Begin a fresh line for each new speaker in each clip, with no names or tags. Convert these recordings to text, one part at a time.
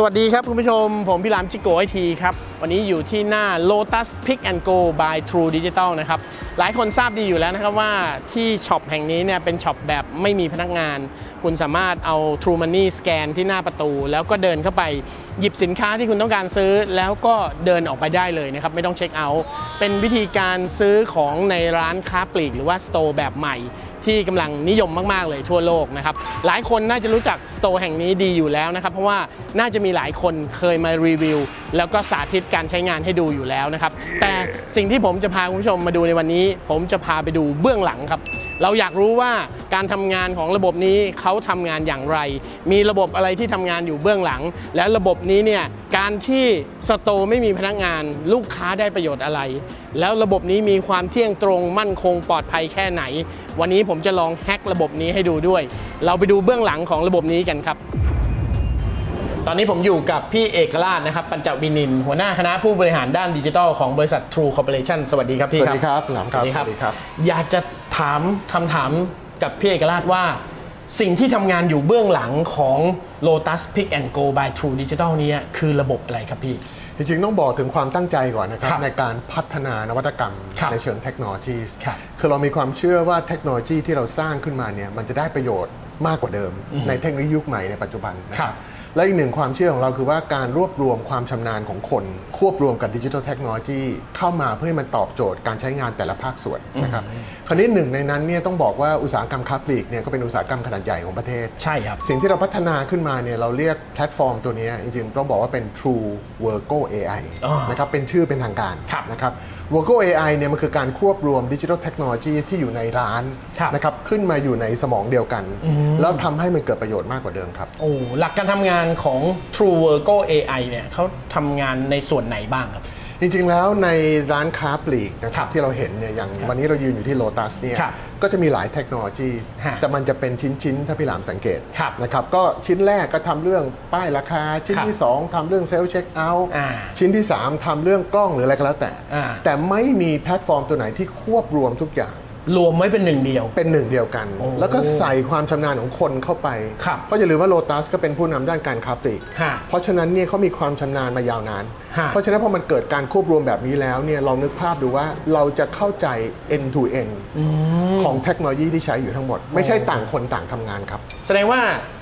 สวัสดีครับคุณผู้ชม ผมพี่หลามจิโกไอทีครับ วันนี้อยู่ที่หน้า Lotus Pick and Go by True Digital นะครับ หลายคนทราบดีอยู่แล้วนะครับว่าที่ช็อปแห่งนี้เนี่ยเป็นช็อปแบบไม่มีพนักงาน คุณสามารถเอา True Money สแกนที่หน้าประตู แล้วก็เดินเข้าไปหยิบสินค้าที่คุณต้องการซื้อ แล้วก็เดินออกไปได้เลยนะครับ ไม่ต้องเช็คเอาท์เป็นวิธีการซื้อของในร้านค้าปลีกหรือว่าสโตร์แบบใหม่ที่กำลังนิยมมาก ๆ เลยทั่วโลกนะครับ หลายคนน่าจะรู้จักสโตร์แห่งนี้ดีอยู่แล้วนะครับ เพราะว่าน่าจะมีหลายคนเคยมารีวิว แล้วก็สาธิตการใช้งานให้ดูอยู่แล้วนะครับ แต่สิ่งที่ผมจะพาคุณผู้ชมมาดูในวันนี้ ผมจะพาไปดูเบื้องหลังครับ เราอยากรู้ว่าการทำงานของระบบนี้เขาทำงานอย่างไร มีระบบอะไรที่ทำงานอยู่เบื้องหลัง แล้วระบบนี้เนี่ยการที่สโตร์ไม่มีพนักงาน ลูกค้าได้ประโยชน์อะไร แล้วระบบนี้มีความเที่ยงตรงมั่นคงปลอดภัยแค่ไหน วันนี้ผมจะลองแฮ็กระบบนี้ให้ดูด้วย เราไปดูเบื้องหลังของระบบนี้กันครับตอนนี้ผมอยู่กับพี่เอกราชนะครับ ปัญจวินินทร์หัวหน้าคณะผู้บริหารด้านดิจิทัลของบริษัท True Corporation สวัสดีครับพี่
ส
ครับ
วัสดีครับหลามครับ
สวัสดีครับ
สวัสดีครับ
อยากจะ ถามคำถามกับพี่เอกราชว่า สิ่งที่ทำงานอยู่เบื้องหลังของ Lotus Pick and Go by True Digital เนี้คือระบบอะไรครับพี่
จริงๆ ต้องบอกถึงความตั้งใจก่อนนะครับ
ครับ
ในการพัฒนานวัตกรรม
ครับ
ในเชิงเทคโนโลยี
ครับ
คือเรามีความเชื่อว่าเทคโนโลยีที่เราสร้างขึ้นมาเนี่ยมันจะได้ประโยชน์มากกว่าเดิม ในเทคโนโลยียุคใหม่ในปัจจุบันนะค
ครั
รับบ และอีกหนึ่งความเชื่อของเราคือว่าการรวบรวมความชำนาญของคน ควบรวมกับดิจิทัลเทคโนโลยีเข้ามาเพื่อให้มันตอบโจทย์การใช้งานแต่ละภาคส่วนนะครับคราวนี้หนึ่งในนั้นเนี่ยต้องบอกว่าอุตสาหกรรมค้าปลีกเนี่ยก็เป็นอุตสาหกรรมขนาดใหญ่ของประเทศ
ใช่ครับ
สิ่งที่เราพัฒนาขึ้นมาเนี่ยเราเรียกแพลตฟอร์มตัวเนี้ยจริงๆต้องบอกว่าเป็น True Virgo AI
อ๋อ
นะครับเป็นชื่อเป็นทางการ
ครับ
นะครับ Virgo AI เนี่ยมันคือการควบรวมดิจิทัลเทคโนโลยีที่อยู่ในร้าน
ครับ
นะครับขึ้นมาอยู่ในสมองเดียวกัน แล้วทำให้มันเกิดประโยชน์มากกว่าเดิมครับ
โอ้หลักการทำงานของ True Virgo AI เนี่ยเขาทำงานในส่วนไหนบ้างครับ
จริงๆแล้วในร้านค้าปลีกนะค
ครั
รับบที่เราเห็นเนี่ยอย่างวันนี้เรายืนอยู่ที่โ o ตัสเนี่ย
ครับ
ก็จะมีหลายเทคโนโลยี
ฮะ
แต่มันจะเป็นชิ้นๆ ถ้าพี่หลามสังเกต
ครับ
นะครับก็ชิ้นแรกก็ทำเรื่องป้ายราคา ชิ้น
ครับ
ที่ 2ทำเรื่องเซลล์เช็คเอาท์
อ่า
ชิ้นที่ 3ทำเรื่องกล้องหรืออะไรก็แล้วแต่
อ่า
แต่ไม่มีแพลตฟอร์มตัวไหนที่ควบรวมทุกอย่าง
รวมไว้เป็นหนึ่งเดียว
เป็นหนึ่งเดียวกัน
โอ้
แล้วก็ใส่ความชำนาญของคนเข้าไป
ครับ
เพราะอย่าลืมว่าโ o ตัสก็เป็นผู้นำด้านการค้าปลีก
ฮะ
เพราะฉะนั้นเนี่ยเขามีความชำนาญมายาวนาน
ฮะ
เพราะฉะนั้นพอมันเกิดการควบรวมแบบนี้แล้วเนี่ยลองนึกภาพดูว่าเราจะเข้าใจ end to end ของเทคโนโลยีที่ใช้อยู่ทั้งหมด ไม่ใช่ต่างคนต่างทำงานครับ
แสดงว่า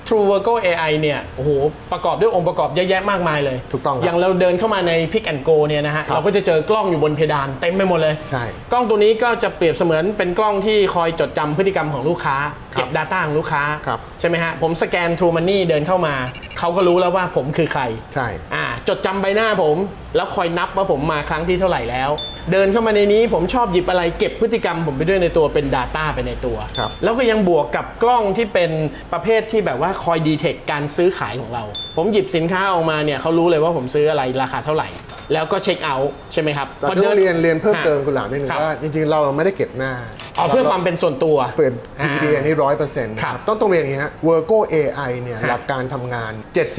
True Virgo AI เนี่ยโอ้โหประกอบด้วยองค์ประกอบเยอะแยะมากมายเลย
ถูกต้องครับ
อย่างเราเดินเข้ามาใน Pick and Go เนี่ยนะฮะ
ครับ
เราก็จะเจอกล้องอยู่บนเพดานเต็มไปหมดเลย
ใช่
กล้องตัวนี้ก็จะเปรียบเสมือนเป็นกล้องที่คอยจดจำพฤติกรรมของลูกค้า
ครับ
เก็บ Data ของลูกค้า
ครับ
ใช่ไหมฮะ ผมสแกน True Money เดินเข้ามา เขาก็รู้แล้วว่าผมคือใคร
ใช่
อ่า จดจำใบหน้าผม แล้วคอยนับว่าผมมาครั้งที่เท่าไหร่แล้ว เดินเข้ามาในนี้ผมชอบหยิบอะไรเก็บพฤติกรรมผมไปด้วยในตัวเป็น Data ไปในตัว
ครับ
แล้วก็ยังบวกกับกล้องที่เป็นประเภทที่แบบว่าคอยดีเทคการซื้อขายของเรา ผมหยิบสินค้าออกมาเนี่ยเขารู้เลยว่าผมซื้ออะไรราคาเท่าไหร่ แล้วก็เช็คเอาท์ใช่ไหมครับ
แต่
พอ
ต้องเรียนเรียนเพิ่มเติม
ฮะ
คุณหลามนิดนึง
ครับ
ว่าจริงๆ เราไม่ได้เก็บหน้า
เอาเพื่อความเป็นส่วนตัว
เปลี่ยน PPD อันนี้ร้อยเปอร์เซ็นต์
ครับ
ต้องต้องเรียนอย่างนี้ฮะ Virgo AI เนี่ย
ฮะ
หลักการทำงาน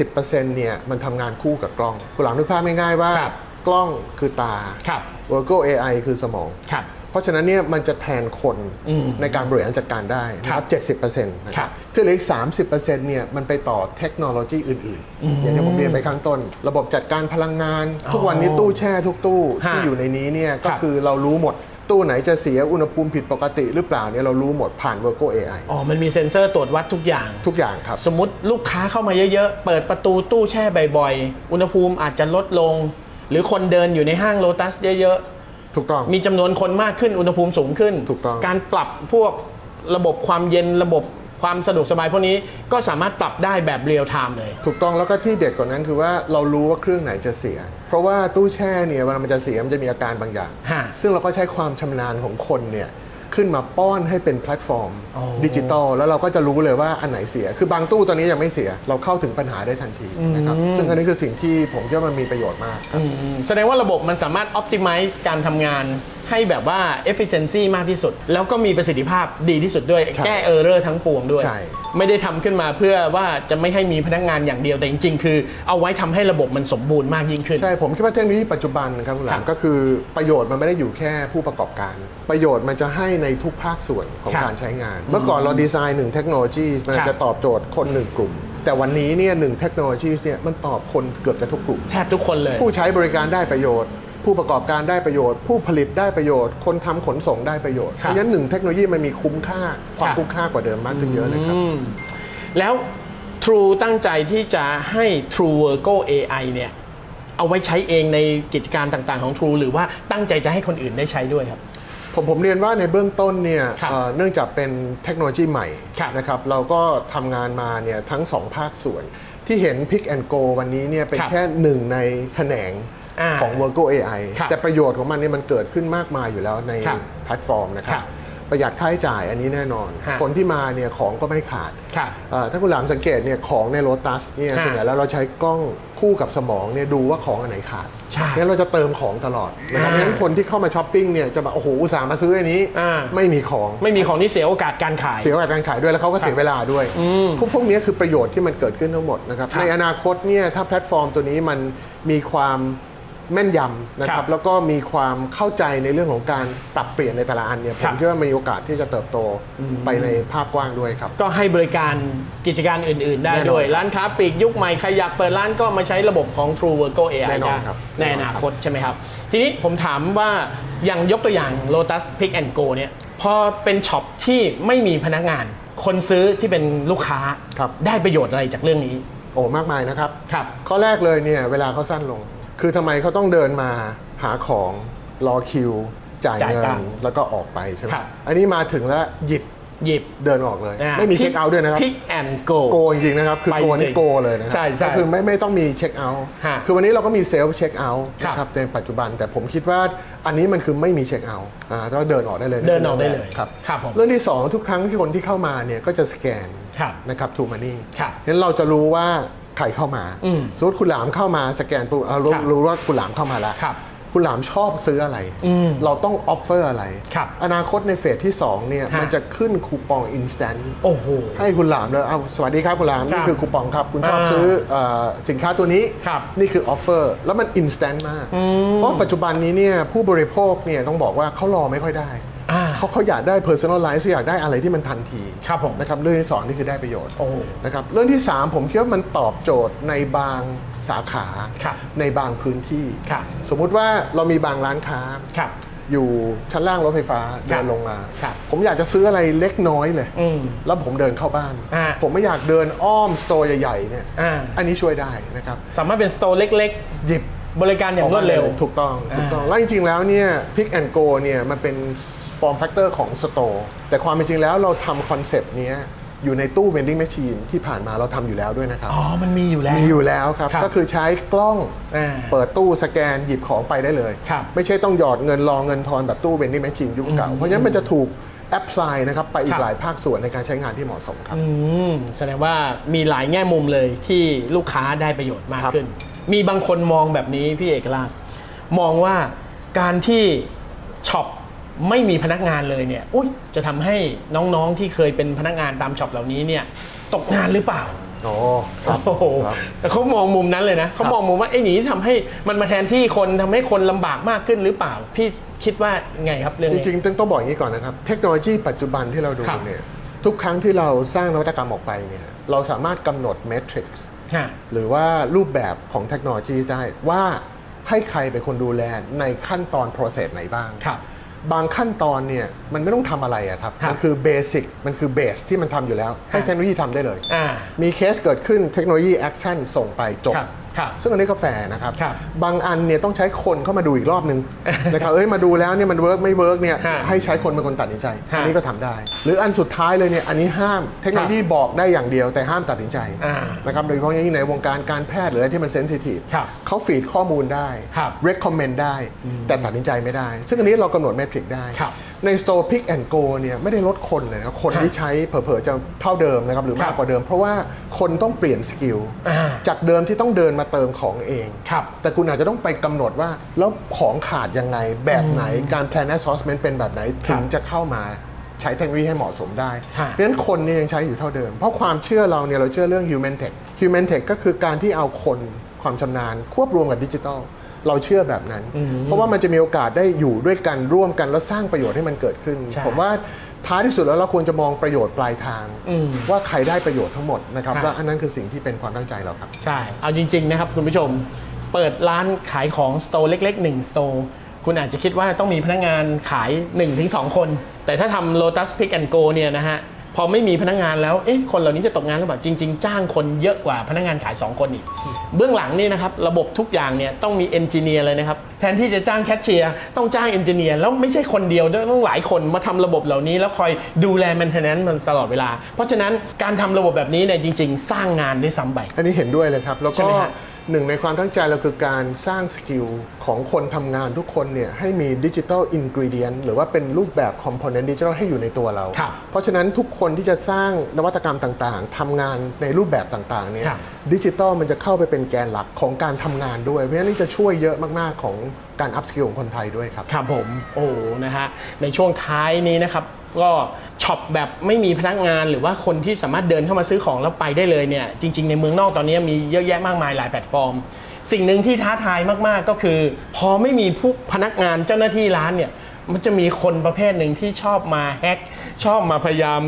70%เนี่ยมันทำงานคู่กับกล้องคุณหลามนึกภาพง่ายๆว่า
ครับ
กล้องคือตา
ครับ
Virgo AI คือสมอง
ค รับ
เพราะฉะนั้นเนี่ยมันจะแทนคน
อืม
ในการบริหารจัดการได้นะค
ครั
รั
บบ
70%นะค
ครั
รับบที่เหลืออีก 30%เนี่ยมันไปต่อเทคโนโลยีอื่นๆ อย่างที่ผมเรียนไปข้างต้น ระบบจัดการพลังงาน ทุกวันนี้ตู้แช่ทุกตู้
ฮะ
ที่อยู่ในนี้เนี่ยก็
ครับ
คือเรารู้หมดตู้ไหนจะเสียอุณหภูมิผิดปกติหรือเปล่าเนี่ยเรารู้หมดผ่าน Virgo AI
อ๋อ มันมีเซ็นเซอร์ตรวจวัดทุกอย่าง
ทุกอย่างครับ
สมมติลูกค้าเข้ามาเยอะๆ เปิดประตูตู้แช่บ่อยๆ อุณหภูมิอาจจะลดลง หรือคนเดินอยู่ในห้างโลตัสเยอะ
ถูกต้อง
ๆมีจำนวนคนมากขึ้นอุณหภูมิสูงขึ้น
ถูกต้อง
การปรับพวกระบบความเย็นระบบความสะดวกสบายพวกนี้ก็สามารถปรับได้แบบเรียลไทม์เลย
ถูกต้องแล้วก็ที่เด็ดกว่านั้นคือว่าเรารู้ว่าเครื่องไหนจะเสีย เพราะว่าตู้แช่เนี่ยเวลามันจะเสียมันจะมีอาการบางอย่าง
ฮะ
ซึ่งเราก็ใช้ความชำนาญของคนเนี่ย ขึ้นมาป้อนให้เป็นแพลตฟอร์ม
อ๋อ
ดิจิตอลแล้วเราก็จะรู้เลยว่าอันไหนเสีย คือบางตู้ตอนนี้ยังไม่เสีย เราเข้าถึงปัญหาได้ทันทีนะครับซึ่งอันนี้คือสิ่งที่ผมคิดว่ามันมีประโยชน์มาก
อืมแสดงว่าระบบมันสามารถ optimize การทำงาน ให้แบบว่า efficiency มากที่สุด แล้วก็มีประสิทธิภาพดีที่สุดด้วย
ใช่
แก้เออร์เรอร์ทั้งปวงด้วย
ใช่
ไม่ได้ทำขึ้นมาเพื่อว่าจะไม่ให้มีพนักงานอย่างเดียวแต่จริง ๆ คือเอาไว้ทำให้ระบบมันสมบูรณ์มากยิ่งขึ้น
ใช่ ผมคิดว่าเทคโนโลยีปัจจุบันครับคุณห
ครั
ลาม
บ
ก็คือประโยชน์มันไม่ได้อยู่แค่ผู้ประกอบการ ประโยชน์มันจะให้ในทุกภาคส่วนของ
ครับ
การใช้งาน เมื่อก่อนเราดีไซน์หนึ่งเทคโนโลยีมัน
ครับ
จะตอบโจทย์คนหนึ่งกลุ่ม แต่วันนี้เนี่ยหนึ่งเทคโนโลยีเนี่ยมันตอบคนเกือบจะทุกกลุ่ม
แทบทุกคนเลย
ผู้ใช้บริการได้ประโยชน์ ผู้ประกอบการได้ประโยชน์ ผู้ผลิตได้ประโยชน์ คนทำขนส่งได้ประโยชน์
ค
เพ
รับ
ราะฉะนั้นหนึ่งเทคโนโลยีมันมีคุ้มค่าความ
ครับ
คุ้มค่ากว่าเดิมมากขึ้นเยอะเลยครับ
อืมแล้ว True ตั้งใจที่จะให้ True Virgo AI เนี่ยเอาไว้ใช้เองในกิจการต่างๆของ True หรือว่าตั้งใจจะให้คนอื่นได้ใช้ด้วยครับ
ผมผมเรียนว่าในเบื้องต้นเนี่ย
ครับ
เอ่อเนื่องจากเป็นเทคโนโลยีใหม่
ครับ
นะครับเราก็ทำงานมาเนี่ยทั้งสองภาคส่วน ที่เห็น Pick and Go วันนี้เนี่ยเป็น
ครับ
แค่หนึ่งในแขนง
อ่า
ของ Virgo AI
ครับ
แต่ประโยชน์ของมันเนี่ยมันเกิดขึ้นมากมายอยู่แล้วใน
ครับ
แพลตฟอร์มนะครั
ครับบ
ประหยัดค่าใช้จ่ายอันนี้แน่นอน
ฮะ
คนที่มาเนี่ยของก็ไม่ขาด
ครับ
เอ่อถ้าคุณหลามสังเกตเนี่ยของในโ o ตัสเนี่ย
ฮะ
ส่วนใหญ่แล้วเราใช้กล้องคู่กับสมองเนี่ยดูว่าของอันไหนขาด
ใช่
งั้นเราจะเติมของตลอดนะครับ
อ่า
เพราะฉะนั้นคนที่เข้ามาช้อปปิ้งเนี่ยจะแบบโอ้โหอุตส่าห์มาซื้ออันนี้
อ่า
ไม่มีของ
ไม่มีของที่เสียโอกาสการขาย
เสียโอกาสการขายด้วยแล้วเขาก็เสียเวลาด้วย
อืม
พวกพวกนี้คือประโยชน์ที่มันเกิดขึ้นทั้งหมดนะครับ
ครับ
ในอนาคตเนี่ยถ้าแพลตฟอร์มตัวนี้มันมีความ แม่นยำนะค
ครั
รับบแล้วก็มีความเข้าใจในเรื่องของการปรับเปลี่ยนในแต่ละอันเนี่ยผ
ครั
ม
บ
คิดว่ามีโอกาสที่จะเติบโตไปในภาพกว้างด้วยครับ
ก็ให้บริการกิจการอื่น ๆ ได้
แน่นอน
ด้วย ร้านค้าปลีกยุคใหม่ ใครอยากเปิดร้านก็มาใช้ระบบของ True Virgo AI
แน่นอน
ได้
ครับ
ในอนาคตใช่ไหมครับ ทีนี้ผมถามว่าอย่างยกตัวอย่าง Lotus Pick and Go เนี่ยพอเป็นช็อปที่ไม่มีพนักงาน คนซื้อที่เป็นลูกค้า
ครับ
ได้ประโยชน์อะไรจากเรื่องนี้
โอ้มากมายนะครับ
ครับ
ข้อแรกเลยเนี่ยเวลาเขาสั้นลง คือทำไมเขาต้องเดินมาหาของรอคิว จ่าย
จ่าย
เงิ
ตั
น
งค์
แล้วก็ออกไปใช่ไหม
ครับ
อันนี้มาถึงแล้วหยิบ
หยิบ
เดินออกเลยไม่มีเช็คเอาท์ด้วยนะครับ
Pick and Go
โกจริงๆนะครับ คือ
ไป
โก
จริ
นี่
ง
โกเลยนะครั
ใช่ใช่
ก็คือไม่ไม่ต้องมีเช็คเอาท์
ฮะ
คือวันนี้เราก็มีเซลฟ์เช็คเอาท์
ครับ
นะครับในปัจจุบันแต่ผมคิดว่าอันนี้มันคือไม่มีเช็คเอาท์อ่าเราเดินออกได้เลย
เดินออกได้เลย
ครับ
ครับผม
เรื่องที่สองทุกครั้งที่คนที่เข้ามาเนี่ยก็จะสแกน
ครับ
นะครับทูมันนี่
ครับ
งั้นเราจะรู้ว่า ใครเข้ามา
อืม
สมมติคุณหลามเข้ามาสแกนปุ๊บเรารู้
ครับ
รู้ว่าคุณหลามเข้ามาแล้ว
ครับ
คุณหลามชอบซื้ออะไร
อืม
เราต้องออฟเฟอร์อะไร
ครับ
อนาคตในเฟสที่ 2 เนี่ย
ฮะ
มันจะขึ้นคูปองอินสแตนต์
โอ้โห
ให้คุณหลามเลยเอาสวัสดีครับคุณหลาม
ครับ
นี่คือคูปองครับ คุณชอบ
อ่า
ซื้อเออสินค้าตัวนี้
ครับ
นี่คือออฟเฟอร์ แล้วมันอินสแตนต์มาก เพราะปัจจุบันนี้เนี่ยผู้บริโภคเนี่ยต้องบอกว่าเขารอไม่ค่อยได้
อ่า
เขาเขาอยากได้ personalize อยากได้อะไรที่มันทันที
ครับผม
นะครับเรื่องที่สองนี่คือได้ประโยชน์
โอ้
นะครับเรื่องที่ 3 ผมคิดว่ามันตอบโจทย์ในบางสาขา
ครับ
ในบางพื้นที่
ครับ
สมมุติว่าเรามีบางร้านค้า
ครับ
อยู่ชั้นล่างรถไฟฟ้า
ครั
เดิ
บ
นลงมา
ครับ
ผมอยากจะซื้ออะไรเล็กน้อยเลย
อืม
แล้วผมเดินเข้าบ้าน
อ่า
ผมไม่อยากเดินอ้อมสโตร์ใหญ่ๆเนี่ย
อ่า
อันนี้ช่วยได้นะครับ
สามารถเป็นสโตร์เล็ก
หยิบ
ๆ บริการอย่างรวดเร็ว
ถูกต้องถูกต้อง
อ่า
แล้วจริงๆแล้วเนี่ย Pick and Go เนี่ยมันเป็น form factor ของสโตร์แต่ความเป็นจริงแล้วเราทำคอนเซปต์เนี้ยอยู่ในตู้ vending machine ที่ผ่านมาเราทำอยู่แล้วด้วยนะครับ
อ๋อ มันมีอยู่แล้ว
มีอยู่แล้วครับ
ครับ
ก็คือใช้กล้อง
อ่า
เปิดตู้สแกนหยิบของไปได้เลย
ครับ
ไม่ใช่ต้องหยอดเงินรอเงินทอนแบบตู้ vending machine ยุคเก่า เพราะฉะนั้นมันจะถูกแอพพลายนะครับไปอี
ครั
ก
บ
หลายภาคส่วนในการใช้งานที่เหมาะสมครับ
อืมแสดงว่ามีหลายแง่มุมเลยที่ลูกค้าได้ประโยชน์มาก
ครับ
ขึ้น มีบางคนมองแบบนี้พี่เอกราชมองว่าการที่ช็อป ไม่มีพนักงานเลยเนี่ยอุยจะทำให้น้องๆที่เคยเป็นพนักงานตามช็อปเหล่านี้เนี่ยตกงานหรือเปล่า
อ๋อครับ
โอ้โห
ครับ
แต่เขามองมุมนั้นเลยนะเขามองมุมว่าไอ้หนีทำให้มันมาแทนที่คนทำให้คนลำบากมากขึ้นหรือเปล่า พี่คิดว่าไงครับเรื่อง
จ
นี้
ริงๆต้องต้องบอกอย่างนี้ก่อนนะครับ เทคโนโลยีปัจจุบันที่เราดู
ครับ
เนี่ยทุกครั้งที่เราสร้างนวัตกรรมออกไปเนี่ยเราสามารถกำหนดเมทริกซ์
ฮะ
หรือว่ารูปแบบของเทคโนโลยีได้ว่าให้ใครเป็นคนดูแลในขั้นตอน process ไหนบ้าง
ครั บ
บางขั้นตอนเนี่ยมันไม่ต้องทำอะไรอะครับ
ครับ
มันคือเบสิกมันคือเบสที่มันทำอยู่แล้ว ให้
ครับ
เทคโนโลยีทำได้เลย
อ่า
มีเคสเกิดขึ้นเทคโนโลยีแอคชั่นส่งไปจบ
ครับครับ
ซึ่งอันนี้ก็แฟร์นะครับ
ครับ
บางอันเนี่ยต้องใช้คนเข้ามาดูอีกรอบนึงนะครับเอ้ยมาดูแล้วเนี่ยมันเวิร์กไม่เวิร์กเนี่ย
ฮะ
ให้ใช้คนเป็นคนตัดสินใจ
ฮะ
อันนี้ก็ทำได้ หรืออันสุดท้ายเลยเนี่ยอันนี้ห้ามเทคโนโลยีบอกได้อย่างเดียวแต่ห้ามตัดสินใจ
อ่า
นะครับโดยเฉพาะอย่างยิ่งในวงการการแพทย์หรืออะไรที่มันเซนซิทีฟ
ครับ
เขาฟีดข้อมูลได้
ครับ
recommend ได้ แต่ตัดสินใจไม่ได้ ซึ่งอันนี้เรากำหนดเมทริกได้
ครับ
ใน Store Pick and Go เนี่ยไม่ได้ลดคนเลยนะคน
ฮะ
ที่ใช้เผลอๆจะเท่าเดิมนะครับหรือ
ครั
มาก
บ
กว่าเดิม เพราะว่าคนต้องเปลี่ยนสกิล
อ่า
จากเดิมที่ต้องเดินมาเติมของเอง
ครับ
แต่คุณอาจจะต้องไปกำหนดว่า แล้วของขาดยังไงแบบไหนการ plan assortment เป็นแบบไหนถึงจะเข้ามาใช้เทคโนโลยีให้เหมาะสมได้
ฮะ
เพราะฉะนั้นคนเนี่ยยังใช้อยู่เท่าเดิม เพราะความเชื่อเราเนี่ยเราเชื่อเรื่อง human tech human tech ก็คือการที่เอาคนความชำนาญควบรวมกับดิจิทัล เราเชื่อแบบนั้น เพราะว่ามันจะมีโอกาสได้อยู่ด้วยกันร่วมกันแล้วสร้างประโยชน์ให้มันเกิดขึ้น
ใช่
ผมว่าท้ายที่สุดแล้วเราควรจะมองประโยชน์ปลายทาง
อืม
ว่าใครได้ประโยชน์ทั้งหมดนะครับ
ครับ
และอันนั้นคือสิ่งที่เป็นความตั้งใจเราครับ
ใช่ เอาจริง ๆ นะครับคุณผู้ชมเปิดร้านขายของสโตร์เล็กๆ1สโตร์คุณอาจจะคิดว่าต้องมีพนักงานขาย 1-2 คน แต่ถ้าทำ Lotus Pick and Go เนี่ยนะฮะ พอไม่มีพนักงานแล้วเอ๊ะคนเหล่านี้จะตกงานหรือเปล่าจริง ๆ จ้างคนเยอะกว่าพนักงานขาย 2 คนอีก เบื้องหลังนี่นะครับระบบทุกอย่างเนี่ยต้องมีเอนจิเนียร์เลยนะครับแทนที่จะจ้างแคชเชียร์ต้องจ้างเอนจิเนียร์แล้วไม่ใช่คนเดียวด้วยต้องหลายคนมาทำระบบเหล่านี้ แล้วคอยดูแล maintenance มันตลอดเวลา เพราะฉะนั้นการทำระบบแบบนี้เนี่ยจริง ๆ สร้างงานด้วยซ้ำไป
อันนี้เห็นด้วยเลยครับแล้ว
ใช่
ก็
ไหมฮะ
หนึ่งในความตั้งใจเราคือการสร้างสกิลของคนทำงานทุกคนเนี่ยให้มีดิจิทัลอินกริเดียนหรือว่าเป็นรูปแบบคอมโพเนนต์ดิจิทัลให้อยู่ในตัวเรา
ครับ
เพราะฉะนั้นทุกคนที่จะสร้างนวัตกรรมต่างๆทำงานในรูปแบบต่างๆเนี่ย
ครับ
ดิจิทัลมันจะเข้าไปเป็นแกนหลักของการทำงานด้วย เพราะฉะนั้นนี่จะช่วยเยอะมากๆของการอัพสกิลของคนไทยด้วยครับ
ครับผมโอ้โหนะฮะในช่วงท้ายนี้นะครับ ก็ช็อปแบบไม่มีพนักงานหรือว่าคนที่สามารถเดินเข้ามาซื้อของแล้วไปได้เลยเนี่ยจริง ๆ ในเมืองนอกตอนนี้มีเยอะแยะมากมายหลายแพลตฟอร์ม สิ่งหนึ่งที่ท้าทายมากๆก็คือ พอไม่มีผู้พนักงานเจ้าหน้าที่ร้านเนี่ยมันจะมีคนประเภทหนึ่งที่ชอบมาแฮกชอบมาพยายาม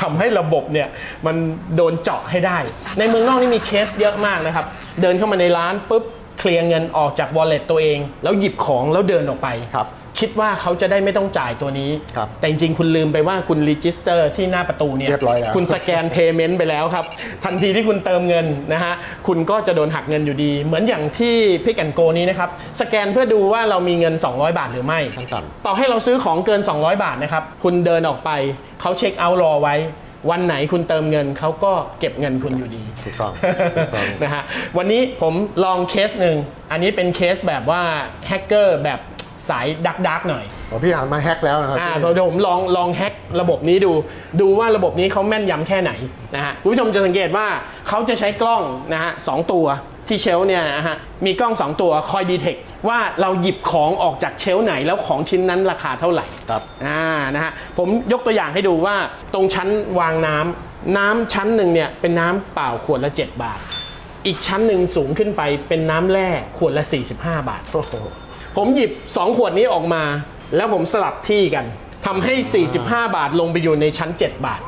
ทำให้ระบบเนี่ยมันโดนเจาะให้ได้ ในเมืองนอกนี่มีเคสเยอะมากนะครับ เดินเข้ามาในร้านปุ๊บเคลียร์เงินออกจาก wallet ตัวเอง แล้วหยิบของแล้วเดินออกไป
ครับ
คิดว่าเขาจะได้ไม่ต้องจ่ายตัวนี้
ครับ
แต่จริงๆ คุณลืมไปว่าคุณรีจิสเตอร์ที่หน้าประตูเนี่ย
เรียบร้อยแล้ว
คุณสแกนเพย์เมนต์ไปแล้วครับ ทันทีที่คุณเติมเงินนะฮะคุณก็จะโดนหักเงินอยู่ดี เหมือนอย่างที่พิกแอนโกนี้นะครับ สแกนเพื่อดูว่าเรามีเงิน 200 บาทหรือไม่
ขั้นต่ำ
ต่อให้เราซื้อของเกิน 200 บาทนะครับ คุณเดินออกไป เขาเช็คเอาท์รอไว้ วันไหนคุณเติมเงินเขาก็เก็บเงินคุณอยู่ดี
ถูกต้องถูกต้อง
นะฮะวันนี้ผมลองเคสหนึ่ง อันนี้เป็นเคสแบบว่าแฮกเกอร์แบบ สายดักดักหน่อย
อ๋อพี่อ่านมาแฮกแล้วนะครับ
อ่าเดี๋ยวผมลองลองแฮกระบบนี้ดู ดูว่าระบบนี้เขาแม่นยำแค่ไหนนะฮะคุณผู้ชมจะสังเกตว่าเขาจะใช้กล้องนะฮะสองตัวที่เชลฟ์เนี่ยนะฮะมีกล้อง 2 ตัวคอยดีเทคว่าเราหยิบของออกจากเชลฟ์ไหนแล้วของชิ้นนั้นราคาเท่าไหร่
ครับ
อ่านะฮะผมยกตัวอย่างให้ดูว่าตรงชั้นวางน้ำน้ำชั้นหนึ่งเนี่ยเป็นน้ำเปล่าขวดละ 7 บาท อีกชั้นหนึ่งสูงขึ้นไปเป็นน้ำแร่ขวดละ 45 บาท
โอ้โห
ผมหยิบ 2 ขวดนี้ออกมา แล้วผมสลับที่กันทำให้ 45 บาทลงไปอยู่ในชั้น 7 บาท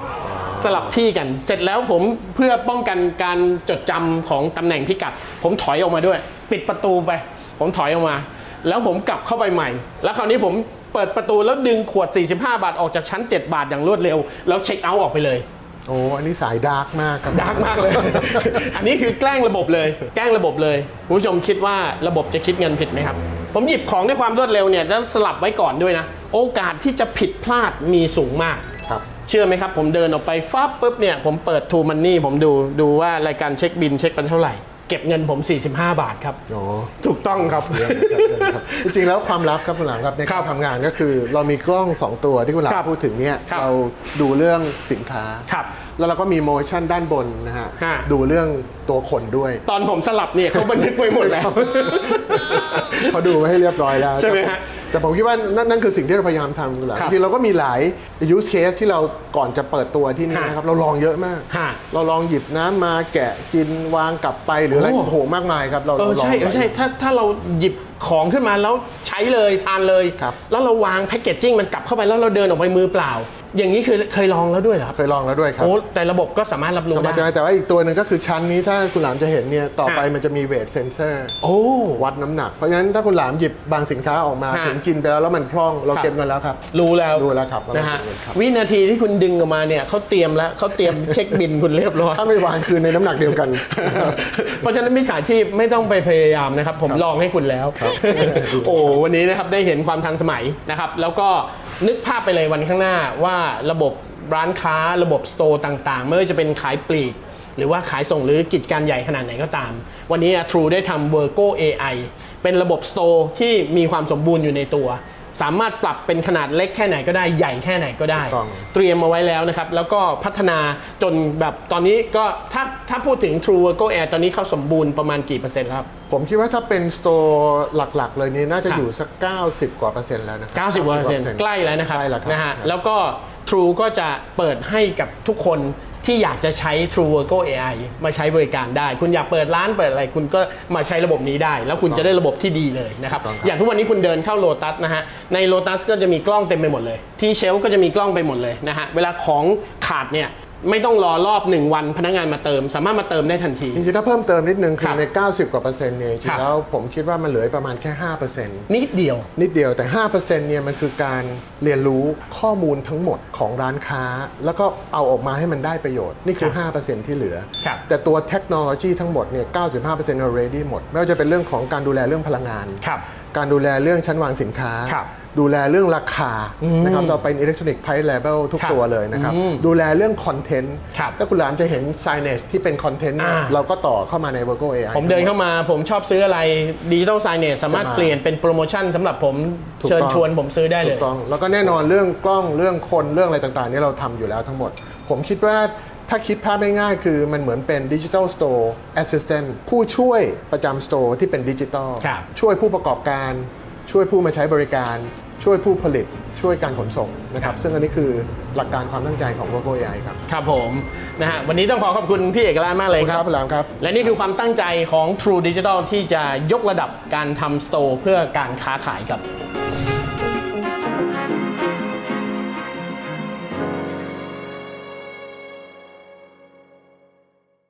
สลับที่กัน เสร็จแล้วผมเพื่อป้องกันการจดจำของตำแหน่งพิกัด ผมถอยออกมาด้วย ปิดประตูไป ผมถอยออกมา แล้วผมกลับเข้าไปใหม่ แล้วคราวนี้ผมเปิดประตูแล้วดึงขวด 45 บาทออกจากชั้น 7 บาทอย่างรวดเร็ว แล้วเช็คเอาท์ออกไปเลย
โอ้ อันนี้สายดาร์กมากครับ
ดาร์กมากเลย อันนี้คือแกล้งระบบเลย แกล้งระบบเลย คุณผู้ชมคิดว่าระบบจะคิดเงินผิดไหมครับ ผมหยิบของด้วยความรวดเร็วเนี่ยแล้วสลับไว้ก่อนด้วยนะ โอกาสที่จะผิดพลาดมีสูงมาก
ครับ
เชื่อไหมครับ ผมเดินออกไปฟ้าปุ๊บเนี่ยผมเปิดทูมันนี่ผมดูดูว่ารายการเช็คบินเช็คเป็นเท่าไหร่ เก็บเงินผม 45 บาทครับ
โอ้
ถูกต้องครับ
ครับจริงๆแล้วความลับครับคุณหลามครับใน
ครั
การ
บ
ทำงานก็คือ เรามีกล้อง 2 ตัวที่คุณหลา
ครั
ม
บ
พูดถึงเนี่ย
ครับ
เราดูเรื่องสินค้า
ครับ
แล้วเราก็มีโมชั่นด้านบนนะฮะ
ฮะ
ดูเรื่องตัวคนด้วย
ตอนผมสลับเนี่ยเขาบันทึกไว้หมดแล้ว
เขาดูไว้ให้เรียบร้อยแล้ว
ใช่ไหมฮะ
แต่ผมคิดว่านั่นนั่นคือสิ่งที่เราพยายามทำคุณหลาม
ครับ
จริงๆเราก็มีหลาย use case ที่เราก่อนจะเปิดตัวที่นี่
ฮะ
นะครับ เราลองเยอะมาก
ฮะ
เราลองหยิบน้ำมาแกะกินวางกลับไปหรืออะไร
โอ้
โอ้โหมากมายครับเรา
เออ
เราลอง
ใช่เออใช่ถ้าถ้าเราหยิบของขึ้นมาแล้วใช้เลยทานเลย
ครับ
แล้วเราวางแพคเกจจิ้งมันกลับเข้าไปแล้วเราเดินออกไปมือเปล่า อย่างนี้คือเคยลองแล้วด้วยเหรอครับ
เคยลองแล้วด้วยครับ
โอ้แต่ระบบก็สามารถรับรู้
สามารถจะ
ได้
แต่ว่าอีกตัวหนึ่งก็คือชั้นนี้ถ้าคุณหลามจะเห็นเนี่ยต่อไป
ฮะ
มันจะมีเวทเซนเซอร์
โอ้
วัดน้ำหนัก เพราะฉะนั้นถ้าคุณหลามหยิบบางสินค้าออกมา
ฮะ
ถึงกินไปแล้วแล้วมันพร่องเรา
ครับ
เก็บเงินแล้วครับ
รู้แล้ว
รู้แล้วครับว่า
นะฮะ
เราเก็บเงินครับ
วินาทีที่คุณดึงออกมาเนี่ยเขาเตรียมแล้วเขาเตรียมเช็คบินคุณเรียบร้อย
ถ้าไม่วางคืนในน้ำหนักเดียวกัน
เพราะฉะนั้นมิจฉาชีพไม่ต้องไปพยายามนะครับ ผมลองให้คุณแล้ว โอ้วันนี้นะครับได้เห็นความทันสมัยนะครับ แล้วก็ นึกภาพไปเลยวันข้างหน้าว่าระบบร้านค้าระบบสโตร์ต่างๆ ไม่ว่าจะเป็นขายปลีก หรือว่าขายส่งหรือกิจการใหญ่ขนาดไหนก็ตาม วันนี้ True ได้ทำ Virgo AI เป็นระบบสโตร์ที่มีความสมบูรณ์อยู่ในตัว สามารถปรับเป็นขนาดเล็กแค่ไหนก็ได้ใหญ่แค่ไหนก็ได้
ถูกต้อง
เตรียมมาไว้แล้วนะครับ แล้วก็พัฒนาจนแบบตอนนี้ก็ถ้าถ้าพูดถึง True Virgo Air ตอนนี้เขาสมบูรณ์ประมาณกี่เปอร์เซ็นต์แล้วครับ
ผมคิดว่าถ้าเป็นสโตร์หลักๆ เลยนี่น่าจะ
ครับ
อยู่สัก 90 กว่าเปอร์เซ็นต์แล้วนะครั
90กว่าเปอร์เซ็นต์ใกล้แล้วนะครับ
ใกล้แล้วครับ
นะฮะ
ครับ
แล้วก็ True ก็จะเปิดให้กับทุกคน ที่อยากจะใช้ True Virgo AI มาใช้บริการได้ คุณอยากเปิดร้านเปิดอะไร คุณก็มาใช้ระบบนี้ได้ แล้วคุณจะได้ระบบที่ดีเลยนะครับ
ถูกต้องครับ
อย่างทุกวันนี้คุณเดินเข้าโลตัสนะฮะในโลตัสก็จะมีกล้องเต็มไปหมดเลย ที่เชลฟ์ก็จะมีกล้องไปหมดเลยนะฮะเวลาของขาดเนี่ย ไม่ต้องรอรอบ1วันพนักงานมาเติม สามารถมาเติมได้ทันที
จริงๆถ้าเพิ่มเติมนิดนึง
ค
คื
รั
อบใน 90 กว่าเปอร์เซ็นต์เนี่ยจ
ครั
ริ
บ
งๆแล้วผมคิดว่ามันเหลือประมาณแค่5%
นิดเดียว
นิดเดียวแต่5%เนี่ยมันคือการเรียนรู้ข้อมูลทั้งหมดของร้านค้า แล้วก็เอาออกมาให้มันได้ประโยชน์ นี่คือ5%ที่เหลือ
ครับ
แต่ตัวเทคโนโลยีทั้งหมดเนี่ย95% already หมด ไม่ว่าจะเป็นเรื่องของการดูแลเรื่องพลังงาน
ครับ
การดูแลเรื่องชั้นวางสินค้า
ครับ
ดูแลเรื่องราคานะครับเราเป็นอิเล็กทรอนิกส์ไพร e เลเ l ทุก
ครับ
ตัวเลยนะครับ
อืม
ดูแลเรื่องคอนเทนต์
ครับ
ถ้าคุณหลามจะเห็น signage ที่เป็นคอนเทนต์
อ่า
เราก็ต่อเข้ามาใน Virgo AI
ผมเดินเข้ามาผมชอบซื้ออะไรดิจิทัลไซเนสสามารถ
จะมา
เปลี่ยนเป็นโปรโมชั่นสำหรับผม
ถูก
เชิญ
ต้อง
ชวนผมซื้อได้เล
ถู
ย
กต้องแล้วก็แน่นอนเรื่องกล้องเรื่องคนเรื่องอะไรต่างๆนี่เราทำอยู่แล้วทั้งหมด ผมคิดว่า ถ้าคิดภาพง่ายๆคือมันเหมือนเป็นดิจิ t a ลสโตร์แอสซิสแตนต์ผู้ช่วยประจำสโตร์ที่เป็นดิจิ t a ล
ครับ
ช่วยผู้ประกอบการ ช่วยผู้มาใช้บริการ ช่วยผู้ผลิต ช่วยการขนส่งนะครับ ซึ่งอันนี้คือหลักการความตั้งใจของ v o g o AI ครับ
ครับผมนะฮะวันนี้ต้องขอขอบคุณพี่เอกราชมากเลย
ขอบคุณ
ค
ครั
รั
บบคุณหลามครับ
และนี่คือความตั้งใจของ True Digital ที่จะยกระดับการทำสโตร์เพื่อการค้าขายครับ